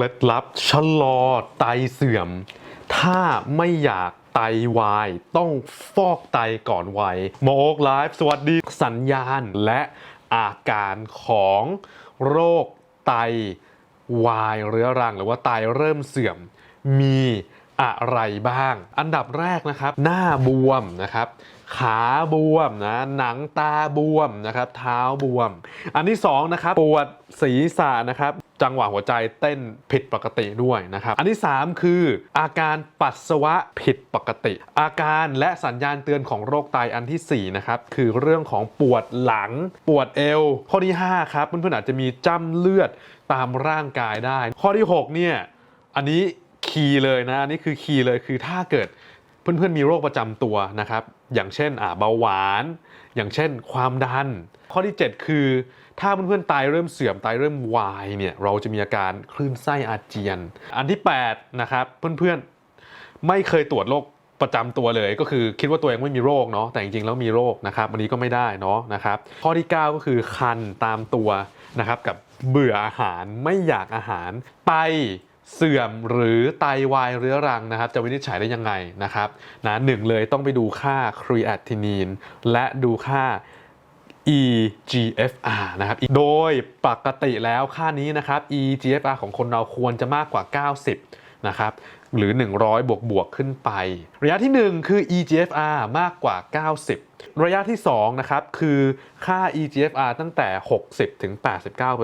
ล็ดลับชะลอไตเสื่อม ถ้าไม่อยากไตวาย ต้องฟอกไตก่อนวัยหมอโอ๊กไลฟ์สวัสดีสัญญาณและอาการของโรคไตวายเรื้อรัง หรือว่าไตเริ่มเสื่อมมีอะไรบ้าง อันดับแรกนะครับ หน้าบวมนะครับ ขาบวมนะ หนังตาบวมนะครับ เท้าบวม อันที่สองนะครับ ปวดศีรษะนะครับ จังหวะหัวใจเต้นผิดปกติด้วยนะครับ อันที่ 3 คือ อาการปัสสาวะผิดปกติ อาการและสัญญาณเตือนของโรคไตอันทีสี่4นะครับคือเรื่องของปวดหลังปวดเอว ข้อที่ 5 ครับเพื่อนๆอาจจะมีจ้ำเลือดตามร่างกายได้ ข้อที่ 6 เนี่ย อันนี้คีย์เลยนะอันนี้คือคีย์เลยคือถ้าเกิดเพื่อนๆมีโรคประจำตัวนะครับ อย่างเช่นอ่าเบาหวาน อย่างเช่นความดัน ข้อที่ 7 คือ ถ้าเพื่อนๆไตเริ่มเสื่อมไตเริ่มวายเนี่ยเราจะมีอาการคลื่นไส้อาเจียน อันที่8นะครับเพื่อนๆไม่เคยตรวจโรคประจำตัวเลยก็คือคิดว่าตัวเองไม่มีโรคเนาะแต่จริงๆแล้วมีโรคนะครับอันนี้ก็ไม่ได้เนาะนะครับข้อที่ 9 ก็คือคันตามตัวนะครับกับเบื่ออาหารไม่อยากอาหารไตเสื่อมหรือไตวายเรื้อรังนะครับ จะวินิจฉัยได้ยังไงนะครับนะหนึ่งเลยต้องไปดูค่าครีแอทินีนและดูค่า eGFR นะครับ โดยปกติแล้วค่านี้นะครับ eGFR ของคนเราควรจะมากกว่า 90 นะครับ หรือ 100 บวกบวกขึ้นไป ระยะที่ 1 คือ eGFR มากกว่า 90 ระยะที่ 2 นะครับ คือค่า eGFR ตั้งแต่ 60 ถึง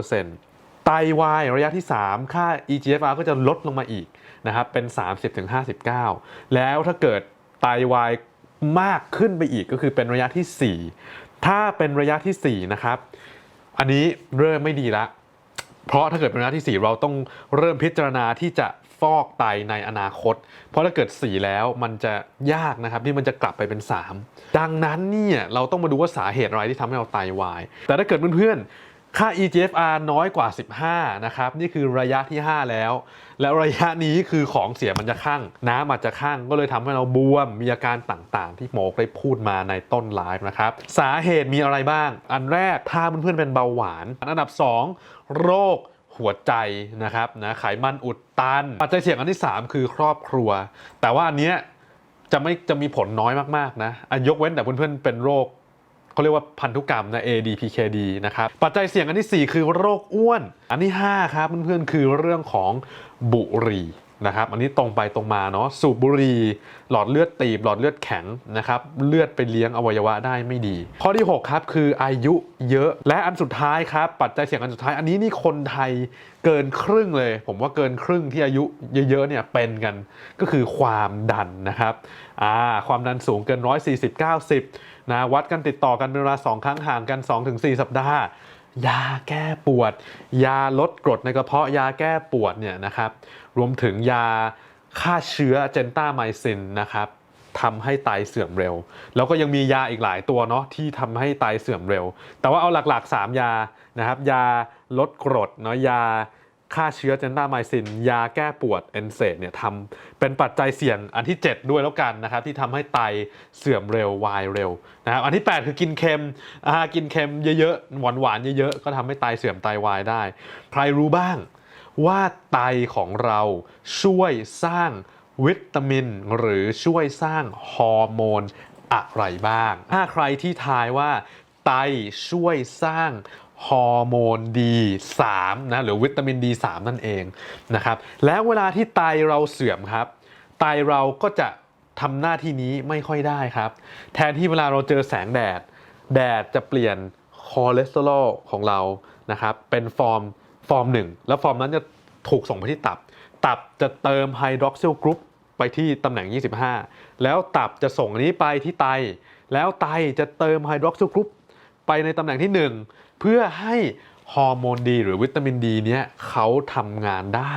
89%ไตวายระยะที่ 3 ค่า eGFR ก็จะลดลงมาอีกนะครับ เป็น 30-59แล้วถ้าเกิดไตวายมากขึ้นไปอีกก็คือเป็นระยะที่ 4 ถ้าเป็นระยะที่ 4 นะครับ อันนี้เริ่มไม่ดีละ เพราะถ้าเกิดเป็นระยะที่ 4 เราต้องเริ่มพิจารณาที่จะฟอกไตในอนาคต เพราะถ้าเกิด 4 แล้วมันจะยากนะครับที่มันจะกลับไปเป็น 3 ดังนั้นเนี่ยเราต้องมาดูว่าสาเหตุอะไรที่ทำให้เราไตวาย แต่ถ้าเกิดเพื่อนๆ ค่า eGFR น้อยกว่า 15 นะครับ นี่คือระยะที่ 5 แล้ว แล้วระยะนี้คือของเสียมันจะข้างน้ำอาจจะข้างก็เลยทำให้เราบวม มีอาการต่างๆ ที่หมอได้พูดมาในต้นไลฟ์นะครับ สาเหตุมีอะไรบ้าง อันแรกถ้าเพื่อนๆเป็นเบาหวาน อันดับ 2 โรคหัวใจนะครับนะไขมันอุดตัน ปัจจัยเสี่ยงอันที่ 3 คือครอบครัว แต่ว่าอันเนี้ยจะไม่จะมีผลน้อยมากๆนะอะยกเว้นแต่เพื่อนๆเป็นโรค เขาเรียกว่าพันธุกรรมนะ ADPKD นะครับ ปัจจัยเสี่ยงอันที่ 4 คือโรคอ้วน อันที่ 5 ครับเพื่อนๆคือเรื่องของบุหรี่ นะครับอันนี้ตรงไปตรงมาเนาะสูบบุหรี่หลอดเลือดตีบ หลอดเลือดแข็งนะครับเลือดไปเลี้ยงอวัยวะได้ไม่ดี ข้อที่ 6 ครับ คืออายุเยอะและอันสุดท้ายครับ ปัจจัยเสี่ยงอันสุดท้ายอันนี้นี่คนไทยเกินครึ่งเลย ผมว่าเกินครึ่งที่อายุเยอะๆเนี่ยเป็นกันก็คือความดันนะครับอ่าความดันสูงเกิน 140-90นะวัดกันติดต่อกันเป็นเวลา 2 ครั้งห่างกัน 2-4 สัปดาห์ ยาแก้ปวด ยาลดกรดในกระเพาะยาแก้ปวดเนี่ยนะครับ รวมถึงยาฆ่าเชื้อเจนต้าไมซินนะครับทำให้ไตเสื่อมเร็ว แล้วก็ยังมียาอีกหลายตัวเนาะที่ทำให้ไตเสื่อมเร็ว แต่ว่าเอาหลักๆ 3 ยานะครับ ยาลดกรดเนาะยา ฆ่าเชื้อเจนต้าไมซิน ยาแก้ปวดเอนเซดเนี่ยทำเป็นปัจจัยเสี่ยงอันที่ 7 ด้วยแล้วกันนะครับ ที่ทำให้ไตเสื่อมเร็ววายเร็วนะครับอันที่ 8 คือกินเค็มอ่ากินเค็มเยอะๆ หวานๆ เยอะๆ ก็ทำให้ไตเสื่อมไตวายได้ ใครรู้บ้างว่าไตของเราช่วยสร้างวิตามิน หรือช่วยสร้างฮอร์โมนอะไรบ้าง ถ้าใครที่ทายว่าไตช่วยสร้าง ฮอร์โมน D3 นะหรือวิตามิน D3 นั่นเองนะครับแล้วเวลาที่ไตเราเสื่อมครับ ไตเราก็จะทำหน้าที่นี้ไม่ค่อยได้ครับ แทนที่เวลาเราเจอแสงแดด แดดจะเปลี่ยนคอเลสเตอรอลของเรานะครับเป็นฟอร์มฟอร์มหนึ่งแล้วฟอร์มนั้นจะถูกส่งไปที่ตับ ตับจะเติมไฮดรอกซิลกรุ๊ปไปที่ตำแหน่ง 25 แล้วตับจะส่งอันนี้ไปที่ไต แล้วไตจะเติมไฮดรอกซิลกรุ๊ปไปในตำแหน่งที่ 1 เพื่อให้ฮอร์โมนดีหรือวิตามินดีเนี้ยเขาทำงานได้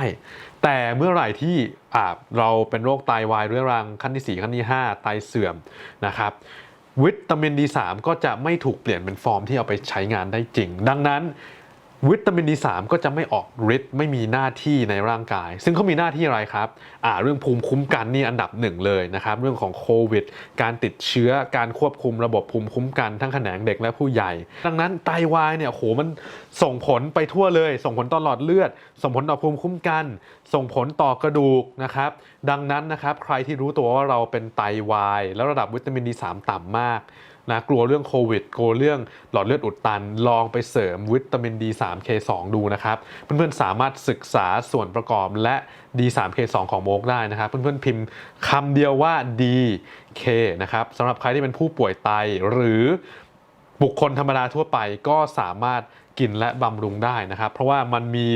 แต่เมื่อไหร่ที่เราเป็นโรคไตวายเรื้อรังขั้นที่ 4 ขั้นที่ 5 ไตเสื่อมนะครับวิตามินดี3ก็จะไม่ถูกเปลี่ยนเป็นฟอร์มที่เอาไปใช้งานได้จริง ดังนั้น วิตามิน D3 ก็จะไม่ออกฤทธิ์ไม่มีหน้าที่ในร่างกาย ซึ่งเขามีหน้าที่อะไรครับอ่าเรื่องภูมิคุ้มกันนี่อันดับหนึ่งเลยนะครับเรื่องของโควิด การติดเชื้อการควบคุมระบบภูมิคุ้มกันทั้งแขนงเด็กและผู้ใหญ่ ดังนั้นไตวายเนี่ยโหมันส่งผลไปทั่วเลย ส่งผลต่อหลอดเลือด ส่งผลต่อภูมิคุ้มกัน ส่งผลต่อกระดูกนะครับดังนั้นนะครับใครที่รู้ตัวว่าเราเป็นไตวาย แล้วระดับวิตามิน D3 ต่ำมาก นะกลัวเรื่องโควิดกลัวเรื่องหลอดเลือดอุดตัน ลองไปเสริมวิตามิน D3K2 ดูนะครับ เพื่อนๆสามารถศึกษาส่วนประกอบและ D3K2 ของโมกได้นะครับ เพื่อนๆพิมพ์คำเดียวว่า DK นะครับสำหรับใครที่เป็นผู้ป่วยไตหรือบุคคลธรรมดาทั่วไปก็สามารถ กินและบำรุงได้นะครับ เพราะว่ามันมี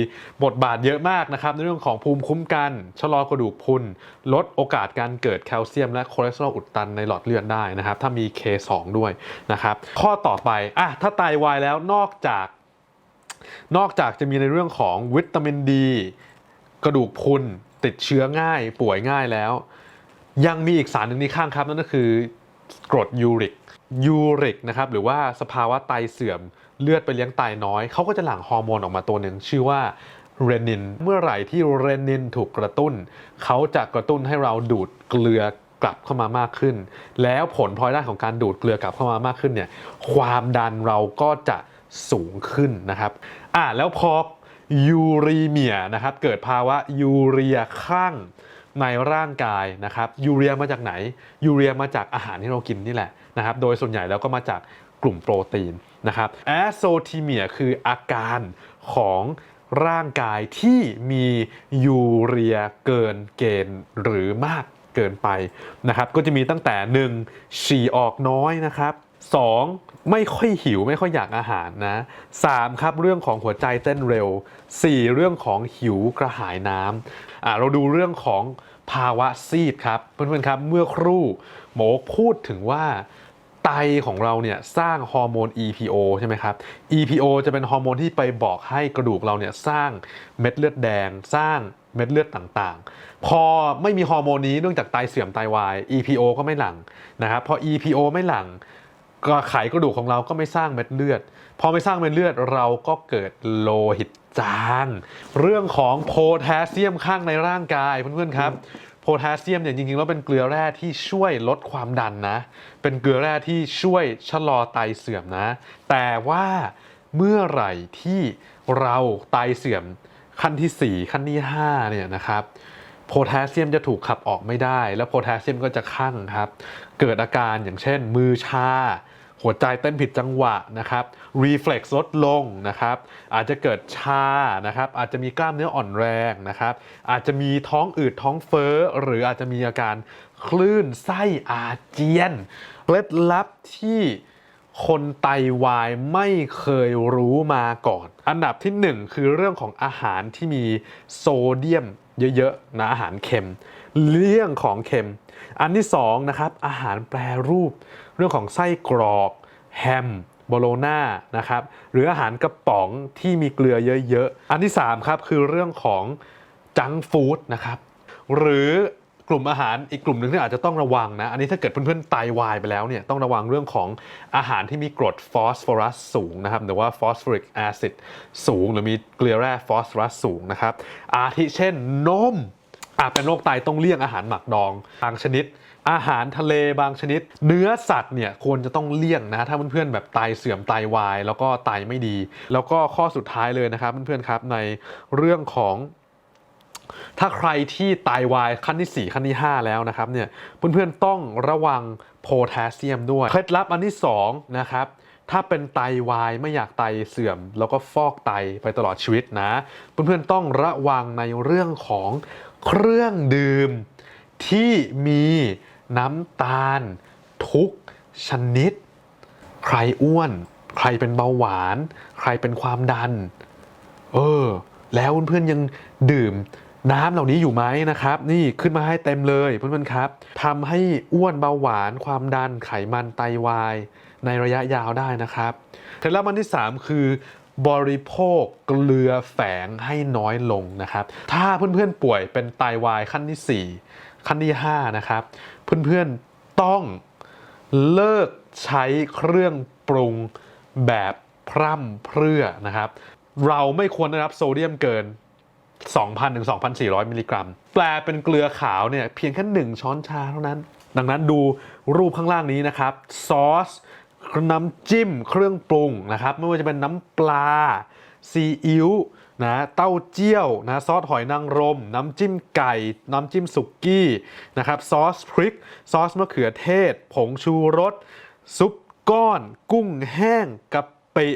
บทบาทเยอะมากนะครับ ในเรื่องของภูมิคุ้มกัน ชะลอกระดูกพุนลดโอกาสการเกิดแคลเซียม และคอเลสเตอรอลอุดตันในหลอดเลือดได้นะครับ ถ้ามี K2 ด้วยนะครับ ข้อต่อไปอะถ้าไตวายแล้วนอกจาก นอกจากจะมีในเรื่องของวิตามินดี กระดูกพุนติดเชื้อง่ายป่วยง่ายแล้ว ยังมีอีกสารหนึ่งในข้างครับนั่นก็คือกรดยูริกยูริกนะครับหรือว่าสภาวะไตเสื่อม เลือดไปเลี้ยงไตน้อย เขาก็จะหลั่งฮอร์โมนออกมาตัวหนึ่งชื่อว่าเรนิน เมื่อไหร่ที่เรนินถูกกระตุ้น เขาจะกระตุ้นให้เราดูดเกลือกลับเข้ามามากขึ้น แล้วผลพลอยได้ของการดูดเกลือกลับเข้ามามากขึ้นเนี่ย ความดันเราก็จะสูงขึ้นนะครับ อ่าแล้วพอยูรีเมียนะครับ เกิดภาวะยูเรียข้างในร่างกายนะครับ ยูเรียมาจากไหน ยูเรียมาจากอาหารที่เรากินนี่แหละนะครับ โดยส่วนใหญ่แล้วก็มาจากกลุ่มโปรตีน นะครับแอสโซทีเมียคืออาการของร่างกายที่มียูเรียเกินเกณฑ์หรือมากเกินไปนะครับ ก็จะมีตั้งแต่ 1. ฉี่ออกน้อยนะครับ 2. ไม่ค่อยหิวไม่ค่อยอยากอาหารนะ 3. ครับเรื่องของหัวใจเต้นเร็ว 4. เรื่องของหิวกระหายน้ำอ่าเราดูเรื่องของภาวะซีดครับ เพื่อนๆครับเมื่อครู่หมอพูดถึงว่า ไตของเราเนี่ยสร้างฮอร์โมน EPO ใช่ไหมครับ EPO จะเป็นฮอร์โมนที่ไปบอกให้กระดูกเราเนี่ยสร้างเม็ดเลือดแดง สร้างเม็ดเลือดต่างๆ พอไม่มีฮอร์โมนนี้เนื่องจากไตเสื่อมไตวาย EPO ก็ไม่หลั่งนะครับพอ EPO ไม่หลั่งก็ไขกระดูกของเราก็ไม่สร้างเม็ดเลือด พอไม่สร้างเม็ดเลือดเราก็เกิดโลหิตจาง เรื่องของโพแทสเซียมข้างในร่างกายเพื่อนๆครับ โพแทสเซียมเนี่ยจริงๆแล้วเป็นเกลือแร่ที่ช่วยลดความดันนะ เป็นเกลือแร่ที่ช่วยชะลอไตเสื่อมนะ แต่ว่าเมื่อไหร่ที่เราไตเสื่อมขั้นที่ 4 ขั้นที่5เนี่ยนะครับโพแทสเซียมจะถูกขับออกไม่ได้ แล้วโพแทสเซียมก็จะคั่งครับ เกิดอาการอย่างเช่น มือชา หัวใจเต้นผิดจังหวะนะครับรีเฟล็กซ์ลดลงนะครับ อาจจะเกิดชานะครับ อาจจะมีกล้ามเนื้ออ่อนแรงนะครับ อาจจะมีท้องอืดท้องเฟ้อ หรืออาจจะมีอาการคลื่นไส้อาเจียนเคล็ดลับที่คนไตวายไม่เคยรู้มาก่อน อันดับที่หนึ่งคือเรื่องของอาหารที่มีโซเดียมเยอะๆนะอาหารเค็ม เรื่องของเค็ม อันที่สองนะครับอาหารแปรรูป เรื่องของไส้กรอก แฮมโบโลน่านะครับหรืออาหารกระป๋องที่มีเกลือเยอะๆ อันที่สามครับคือเรื่องของจังฟู้ดนะครับหรือกลุ่มอาหารอีกกลุ่มหนึ่งที่อาจจะต้องระวังนะ อันนี้ถ้าเกิดเพื่อนๆไตวายไปแล้วเนี่ยต้องระวังเรื่องของอาหารที่มีกรดฟอสฟอรัสสูงนะครับหรือว่าฟอสฟอริกแอซิดสูง หรือมีเกลือแร่ฟอสฟอรัสสูงนะครับอาทิเช่นนม อาจเป็นโรคไตต้องเลี่ยงอาหารหมักดองบางชนิด อาหารทะเลบางชนิด เนื้อสัตว์เนี่ยควรจะต้องเลี่ยงนะถ้าเพื่อนๆแบบไตเสื่อมไตวาย แล้วก็ไตไม่ดี แล้วก็ข้อสุดท้ายเลยนะครับเพื่อนๆครับในเรื่องของถ้าใครที่ไตวายขั้นที่ 4 ขั้นที่ 5 แล้วนะครับเนี่ยเพื่อนๆต้องระวังโพแทสเซียมด้วย เคล็ดลับอันที่2นะครับถ้าเป็นไตวายไม่อยากไตเสื่อม แล้วก็ฟอกไตไปตลอดชีวิตนะ เพื่อนๆต้องระวังในเรื่องของ เครื่องดื่ม ที่มีน้ำตาล ทุกชนิด ใครอ้วน ใครเป็นเบาหวาน ใครเป็นความดัน เออ แล้วเพื่อนๆยังดื่มน้ำเหล่านี้อยู่ไหมนะครับ นี่ขึ้นมาให้เต็มเลยเพื่อนๆครับทำให้อ้วนเบาหวานความดันไขมันไตวาย ในระยะยาวได้นะครับเคล็ดลับอันที่ 3 คือ บริโภคเกลือแฝงให้น้อยลงนะครับ ถ้าเพื่อนๆป่วยเป็นไตวายขั้นที่ 4 ขั้นที่ 5 นะครับ เพื่อนๆต้องเลิกใช้เครื่องปรุงแบบพร่ำเพรื่อนะครับ เราไม่ควรได้รับโซเดียมเกิน 2,000ถึง2,400 มิลลิกรัม แปลเป็นเกลือขาวเนี่ยเพียงแค่ 1 ช้อนชาเท่านั้น ดังนั้นดูรูปข้างล่างนี้นะครับ ซอส น้ำจิ้มเครื่องปรุงนะครับ ไม่ว่าจะเป็นน้ำปลาซีอิ๊วนะเต้าเจี้ยวนะซอสหอยนางรม น้ำจิ้มไก่ น้ำจิ้มสุกี้นะครับซอสพริก ซอสมะเขือเทศ ผงชูรส ซุปก้อน กุ้งแห้งกะปิ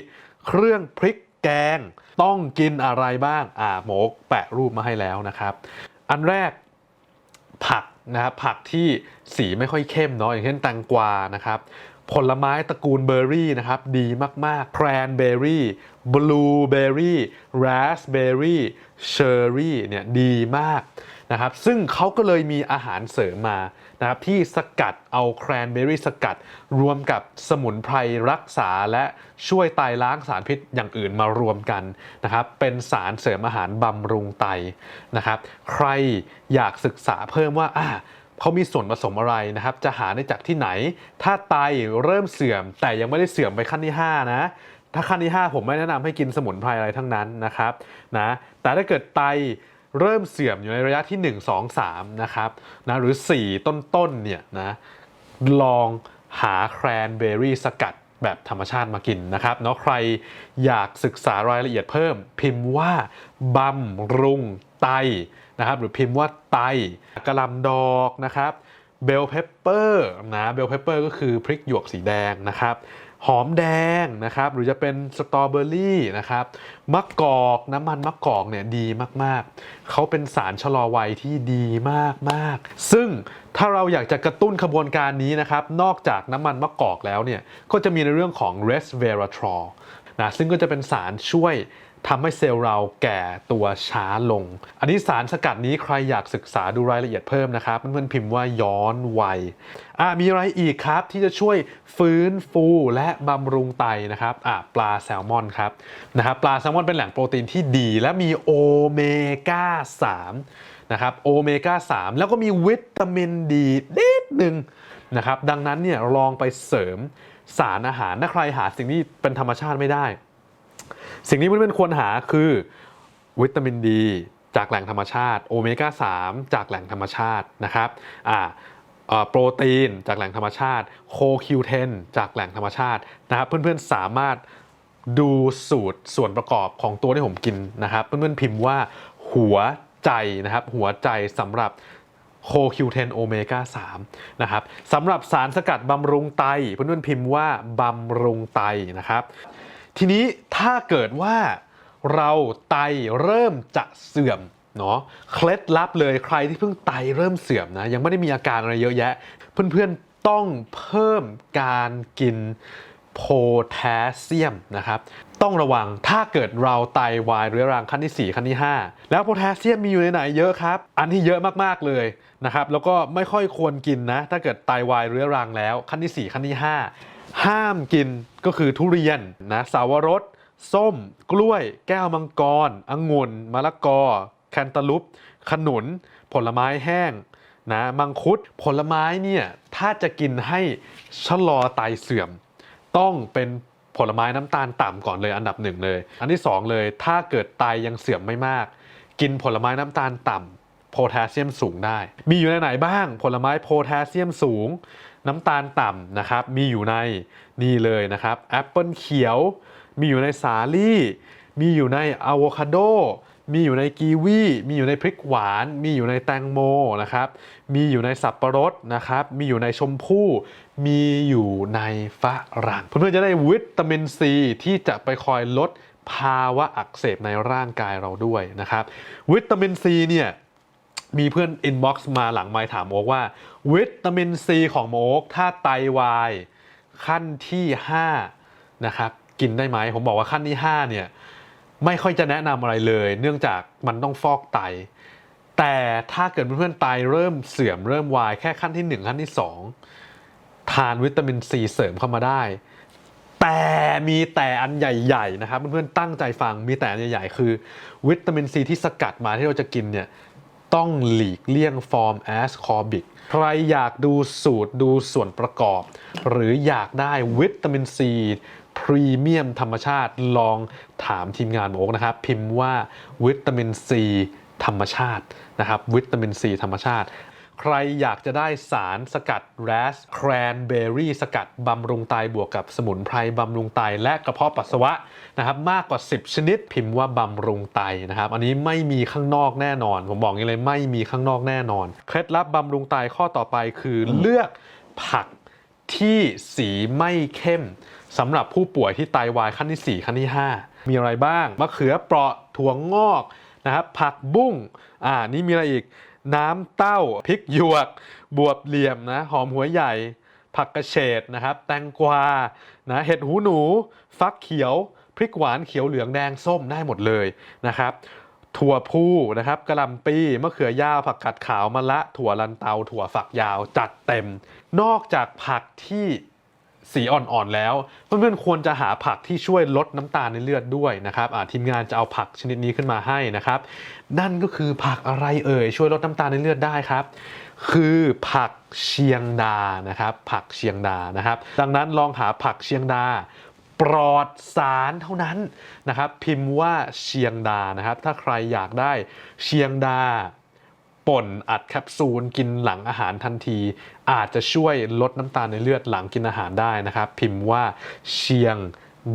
เครื่องพริกแกง ต้องกินอะไรบ้าง อ่าโมกแปะรูปมาให้แล้วนะครับ อันแรกผักนะครับผักที่สีไม่ค่อยเข้มเนาะอย่างเช่นแตงกวานะครับ ผลไม้ตระกูลเบอร์รี่นะครับ ดีมาก ๆ แครนเบอร์รี่ บลูเบอร์รี่ ราสเบอร์รี่ เชอร์รี่เนี่ยดีมากนะครับ ซึ่งเขาก็เลยมีอาหารเสริมมานะครับที่สกัดเอาแครนเบอร์รี่สกัด รวมกับสมุนไพรรักษาและช่วยไตล้างสารพิษอย่างอื่นมารวมกันนะครับ เป็นสารเสริมอาหารบำรุงไตนะครับ ใครอยากศึกษาเพิ่มว่าอ่า เขามีส่วนผสมอะไรนะครับ จะหาได้จากที่ไหน ถ้าไตเริ่มเสื่อม แต่ยังไม่ได้เสื่อมไปขั้นที่ 5 นะ ถ้าขั้นที่ 5 ผมไม่แนะนำให้กินสมุนไพรอะไรทั้งนั้นนะครับนะแต่ถ้าเกิดไตเริ่มเสื่อมอยู่ในระยะที่ 1 2 3 นะครับนะหรือ 4 ต้นๆเนี่ยนะลองหาแครนเบอร์รี่สกัดแบบธรรมชาติมากินนะครับเนาะใครอยากศึกษารายละเอียดเพิ่ม พิมพ์ว่าบำรุง ไตนะครับหรือพิมพ์ว่าไตกระลำดอกนะครับเบลเพปเปอร์นะเบลเพปเปอร์ก็คือพริกหยวกสีแดงนะครับหอมแดงนะครับหรือจะเป็นสตรอเบอรี่นะครับมะกอกน้ำมันมะกอกเนี่ยดีมากๆ เขาเป็นสารชะลอวัยที่ดีมากๆ ซึ่งถ้าเราอยากจะกระตุ้นขบวนการนี้นะครับนอกจากน้ำมันมะกอกแล้วเนี่ยก็จะมีในเรื่องของ resveratrol นะซึ่งก็จะเป็นสารช่วย ทำให้เซลล์เราแก่ตัวช้าลง อันนี้สารสกัดนี้ใครอยากศึกษาดูรายละเอียดเพิ่มนะครับ เพื่อนๆพิมพ์ว่าย้อนวัยอะมีอะไรอีกครับที่จะช่วยฟื้นฟูและบำรุงไตนะครับอะปลาแซลมอนครับนะครับปลาแซลมอนเป็นแหล่งโปรตีนที่ดี และมีโอเมก้า3นะครับโอเมก้า3แล้วก็มีวิตามินดีนิดหนึ่งนะครับดังนั้นเนี่ยลองไปเสริมสารอาหารถ้าใครหาสิ่งที่เป็นธรรมชาติไม่ได้ สิ่งที่เพื่อนๆควรหาคือวิตามินดีจากแหล่งธรรมชาติโอเมก้า3จากแหล่งธรรมชาตินะครับอ่าโปรตีนจากแหล่งธรรมชาติโคคิวเทนจากแหล่งธรรมชาตินะครับเพื่อนๆสามารถดูสูตรส่วนประกอบของตัวที่ผมกินนะครับเพื่อนๆพิมพ์ว่าหัวใจนะครับหัวใจสำหรับโคคิวเทนโอเมก้า3นะครับสำหรับสารสกัดบำรุงไตเพื่อนๆพิมพ์ว่าบำรุงไตนะครับ ทีนี้ถ้าเกิดว่าเราไตเริ่มจะเสื่อมเนาะเคล็ดลับเลยใครที่เพิ่งไตเริ่มเสื่อมนะยังไม่ได้มีอาการอะไรเยอะแยะ เพื่อนๆต้องเพิ่มการกินโพแทสเซียมนะครับต้องระวังถ้าเกิดเราไตวายเรื้อรังขั้นที่ 4 ขั้นที่ 5 แล้วโพแทสเซียมมีอยู่ในไหนเยอะครับ อันที่เยอะมากๆเลยนะครับแล้วก็ไม่ค่อยควรกินนะ ถ้าเกิดไตวายเรื้อรังแล้วขั้นที่ 4 ขั้นที่ 5 ห้ามกินก็คือทุเรียนนะสาวรส ส้ม กล้วย แก้วมังกรองุ่นมะละกอ แคนตาลูป ขนุน ผลไม้แห้งนะมังคุดผลไม้เนี่ยถ้าจะกินให้ชะลอไตเสื่อม ต้องเป็นผลไม้น้ำตาลต่ำก่อนเลยอันดับหนึ่งเลย อันที่สองเลยถ้าเกิดไตยังเสื่อมไม่มาก กินผลไม้น้ำตาลต่ำโพแทสเซียมสูงได้ มีอยู่ในไหนบ้าง ผลไม้โพแทสเซียมสูง น้ำตาลต่ำนะครับ มีอยู่ในนี่เลยนะครับแอปเปิลเขียว มีอยู่ในสาลี่ มีอยู่ในอะโวคาโด มีอยู่ในกีวี มีอยู่ในพริกหวาน มีอยู่ในแตงโมนะครับ มีอยู่ในสับปะรดนะครับ มีอยู่ในชมพู่ มีอยู่ในฝรั่งเพื่อนๆจะได้วิตามินซีที่จะไปคอยลดภาวะอักเสบในร่างกายเราด้วยนะครับ วิตามินซีเนี่ย มีเพื่อนอินบ็อกซ์มาหลังไมค์ถามโอ๊กว่า วิตามินซีของโอ๊กถ้าไตวายขั้นที่5นะครับกินได้ไหมผมบอกว่าขั้นที่5เนี่ยไม่ค่อยจะแนะนำอะไรเลย เนื่องจากมันต้องฟอกไต แต่ถ้าเกิดเพื่อนๆไตเริ่มเสื่อมเริ่มวายแค่ขั้นที่ 1 ขั้นที่ 2 ทานวิตามินซีเสริมเข้ามาได้ แต่มีแต่อันใหญ่ๆนะครับเพื่อนๆตั้งใจฟังมีแต่อันใหญ่ๆคือ วิตามินซีที่สกัดมาที่เราจะกินเนี่ย ต้องหลีกเลี่ยงฟอร์มแอสคอบิกใครอยากดูสูตรดูส่วนประกอบ หรืออยากได้วิตามินซีพรีเมียมธรรมชาติลองถามทีมงานโมกนะครับ พิมพ์ว่าวิตามินซีธรรมชาตินะครับ วิตามินซีธรรมชาติ ใครอยากจะได้สารสกัดแรสแครนเบอรี่สกัดบำรุงไตบวกกับสมุนไพรบำรุงไตและกระเพาะปัสสาวะนะครับมากกว่า 10 ชนิดพิมพ์ว่าบำรุงไตนะครับ อันนี้ไม่มีข้างนอกแน่นอน ผมบอกอย่างนี้เลยไม่มีข้างนอกแน่นอน เคล็ดลับบำรุงไตข้อต่อไปคือเลือกผักที่สีไม่เข้มสำหรับผู้ป่วยที่ไตวายขั้นที่ 4 ขั้นที่ 5 มีอะไรบ้างมะเขือเปราะถั่วงอกนะครับผักบุ้งอ่านี่มีอะไรอีก น้ำเต้าพริกหยวก บวบเหลี่ยมนะหอมหัวใหญ่ ผักกระเฉดนะครับ แตงกวานะเห็ดหูหนู ฟักเขียวพริกหวานเขียวเหลืองแดงส้มได้หมดเลยนะครับถั่วพูนะครับกระหลำปีมะเขือยาวผักกาดขาวมะละ ถั่วลันเตา ถั่วฝักยาวจัดเต็ม นอกจากผักที่ สีอ่อนๆแล้ว เพื่อนๆควรจะหาผักที่ช่วยลดน้ำตาลในเลือดด้วยนะครับทีมงานจะเอาผักชนิดนี้ขึ้นมาให้นะครับ นั่นก็คือผักอะไรเอ่ยช่วยลดน้ำตาลในเลือดได้ครับ คือผักเชียงดานะครับ ผักเชียงดานะครับ ดังนั้นลองหาผักเชียงดาปลอดสารเท่านั้นนะครับ พิมพ์ว่าเชียงดานะครับ ถ้าใครอยากได้เชียงดา ป่นอัดแคปซูลกินหลังอาหารทันที อาจจะช่วยลดน้ำตาลในเลือดหลังกินอาหารได้นะครับ พิมพ์ว่าเชียง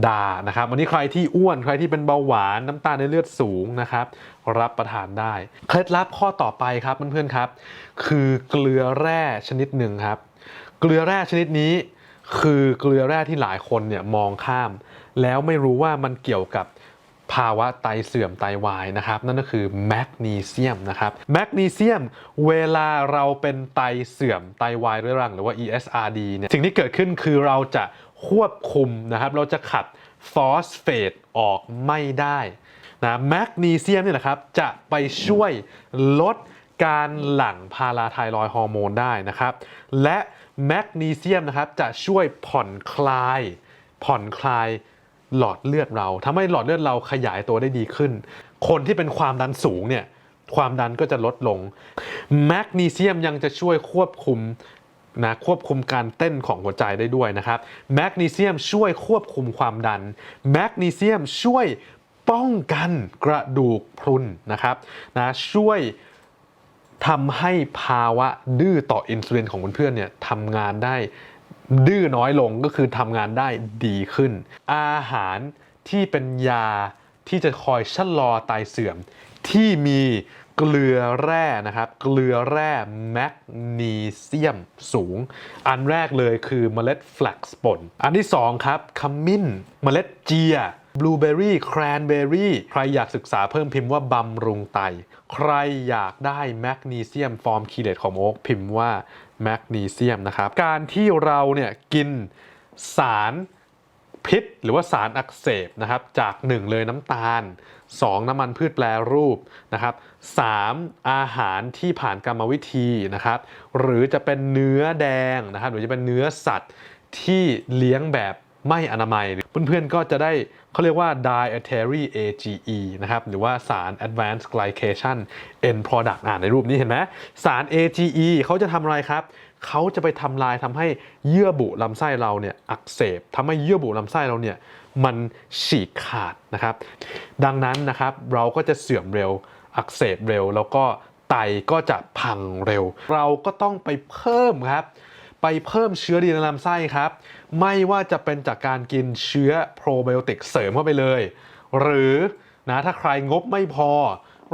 ดานะครับ วันนี้ใครที่อ้วนใครที่เป็นเบาหวานน้ำตาลในเลือดสูงนะครับ รับประทานได้ เคล็ดลับข้อต่อไปครับเพื่อนๆครับ คือเกลือแร่ชนิดหนึ่งครับ เกลือแร่ชนิดนี้ คือเกลือแร่ที่หลายคนเนี่ยมองข้าม แล้วไม่รู้ว่ามันเกี่ยวกับ ภาวะไตเสื่อมไตวายนะครับนั่นก็คือแมกนีเซียมนะครับแมกนีเซียมเวลาเราเป็นไตเสื่อมไตวายเรื้อรังหรือว่า ESRD เนี่ยสิ่งที่เกิดขึ้นคือเราจะควบคุมนะครับเราจะขับฟอสเฟตออกไม่ได้นะแมกนีเซียมเนี่ยนะครับจะไปช่วยลดการหลั่งพาราไทรอยฮอร์โมนได้นะครับ และแมกนีเซียมนะครับจะช่วยผ่อนคลายผ่อนคลาย หลอดเลือดเราทำให้หลอดเลือดเราขยายตัวได้ดีขึ้น คนที่เป็นความดันสูงเนี่ยความดันก็จะลดลง แมกนีเซียมยังจะช่วยควบคุมนะควบคุมการเต้นของหัวใจได้ด้วยนะครับแมกนีเซียมช่วยควบคุมความดันแมกนีเซียมช่วยป้องกันกระดูกพรุนนะครับนะช่วยทำให้ภาวะดื้อต่ออินซูลินของเพื่อนๆเนี่ยทำงานได้ ดื้อน้อยลงก็คือทำงานได้ดีขึ้น อาหารที่เป็นยาที่จะคอยชะลอไตเสื่อม ที่มีเกลือแร่นะครับ เกลือแร่แมกนีเซียมสูง อันแรกเลยคือเมล็ดแฟลกซ์ป่น อันที่สองครับขมิ้น เมล็ดเจียบลูเบอรี่แครนเบอรี่ใครอยากศึกษาเพิ่มพิมพ์ว่าบำรุงไต ใครอยากได้แมกนีเซียมฟอร์มคีเลตของโอ๊กพิมพ์ว่า แมกนีเซียมนะครับ การที่เราเนี่ยกินสารพิษหรือว่าสารอักเสบนะครับจาก 1 เลยน้ำตาล 2 น้ำมันพืชแปรรูปนะครับ 3 อาหารที่ผ่านกรรมวิธีนะครับ หรือจะเป็นเนื้อแดงนะครับหรือจะเป็นเนื้อสัตว์ที่เลี้ยงแบบไม่อนามัย เพื่อนๆก็จะได้ เขาเรียกว่า dietary AGE นะครับ หรือว่าสาร advanced glycation end product อ่านในรูปนี้เห็นไหมสาร AGE เขาจะทำอะไรครับ เขาจะไปทำลายทำให้เยื่อบุลำไส้เราเนี่ยอักเสบทำให้เยื่อบุลำไส้เราเนี่ยมันฉีกขาดนะครับ ดังนั้นนะครับเราก็จะเสื่อมเร็วอักเสบเร็ว แล้วก็ไตก็จะพังเร็ว เราก็ต้องไปเพิ่มครับ ไปเพิ่มเชื้อดีในลำไส้ครับ ไม่ว่าจะเป็นจากการกินเชื้อโปรไบโอติกเสริมเข้าไปเลย หรือนะถ้าใครงบไม่พอ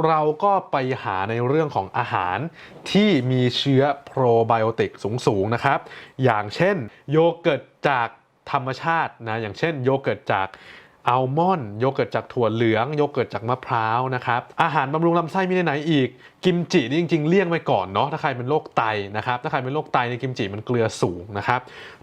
เราก็ไปหาในเรื่องของอาหารที่มีเชื้อโปรไบโอติกสูงๆนะครับ อย่างเช่นโยเกิร์ตจากธรรมชาตินะอย่างเช่นโยเกิร์ตจาก อัลมอนด์โยเกิร์ตจากถั่วเหลืองโยเกิร์ตจากมะพร้าวนะครับอาหารบำรุงลำไส้มีในไหนอีก กิมจินี่จริงๆเลี่ยงไปก่อนเนาะถ้าใครเป็นโรคไตนะครับถ้าใครเป็นโรคไตในกิมจิมันเกลือสูงนะครับ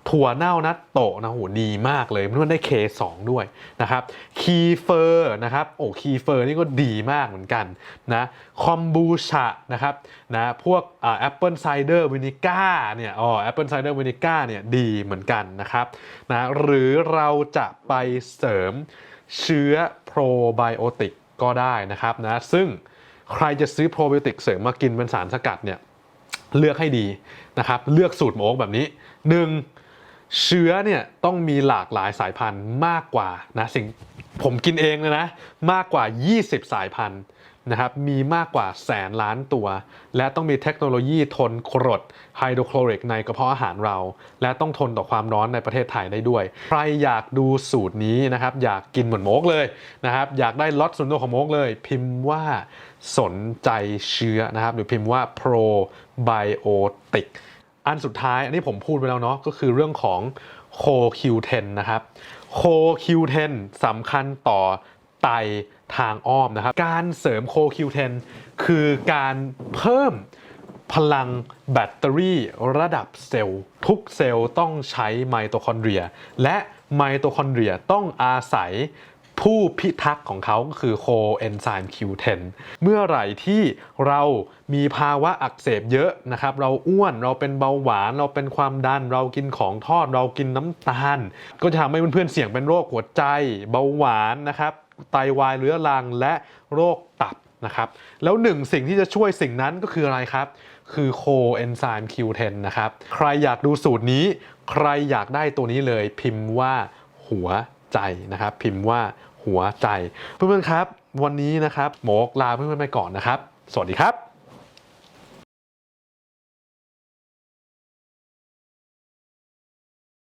ถั่วเน่านัตโตะนะโหดีมากเลยมันได้ K2 ด้วยนะครับคีเฟอร์นะครับโอ้คีเฟอร์นี่ก็ดีมากเหมือนกันนะคอมบูชานะครับนะพวกแอปเปิลไซเดอร์วินิก้าเนี่ยอ๋อแอปเปิลไซเดอร์วินิก้าเนี่ยดีเหมือนกันนะครับนะหรือเราจะไปเสริมเชื้อโปรไบโอติกก็ได้นะครับนะซึ่งใครจะซื้อโปรไบโอติกเสริมมากินเป็นสารสกัดเนี่ยเลือกให้ดีนะครับเลือกสูตรหมกแบบนี้ 1. เชื้อเนี่ยต้องมีหลากหลายสายพันธุ์มากกว่านะสิ่งผมกินเองเลยนะมากกว่า 20 สายพันธุ์นะครับมีมากกว่าแสนล้านตัว และต้องมีเทคโนโลยีทนกรดไฮโดรคลอริกในกระเพาะอาหารเรา และต้องทนต่อความร้อนในประเทศไทยได้ด้วย ใครอยากดูสูตรนี้นะครับอยากกินเหมือนโมกเลยนะครับอยากได้ล็อตส่วนตัวของโมกเลย พิมพ์ว่าสนใจเชื้อนะครับหรือพิมพ์ว่า probiotic อันสุดท้ายอันนี้ผมพูดไปแล้วเนาะก็คือเรื่องของ CoQ10 นะครับ CoQ10 สำคัญต่อไตทางอ้อมนะครับ การเสริม CoQ10 คือการเพิ่มพลังแบตเตอรี่ระดับเซลล์ทุกเซลล์ต้องใช้ไมโตคอนเดรีย และไมโตคอนเดรียต้องอาศัย ผู้พิทักษ์ของเขาก็คือโคเอนไซม์ Q10 เมื่อไหร่ที่เรามีภาวะอักเสบเยอะนะครับ เราอ้วนเราเป็นเบาหวานเราเป็นความดัน เรากินของทอดเรากินน้ำตาล ก็จะทำให้เพื่อนๆเสี่ยงเป็นโรคหัวใจ เบาหวานนะครับไตวายเรื้อรังและโรคตับนะครับ แล้วหนึ่งสิ่งที่จะช่วยสิ่งนั้นก็คืออะไรครับ คือโคเอนไซม์ Q10 นะครับ ใครอยากดูสูตรนี้ ใครอยากได้ตัวนี้เลยพิมพ์ว่าหัว ใจนะครับ พิมพ์ว่าหัวใจ เพื่อนๆครับ วันนี้นะครับหมกลาเพื่อนๆไปก่อนนะครับ สวัสดีครับ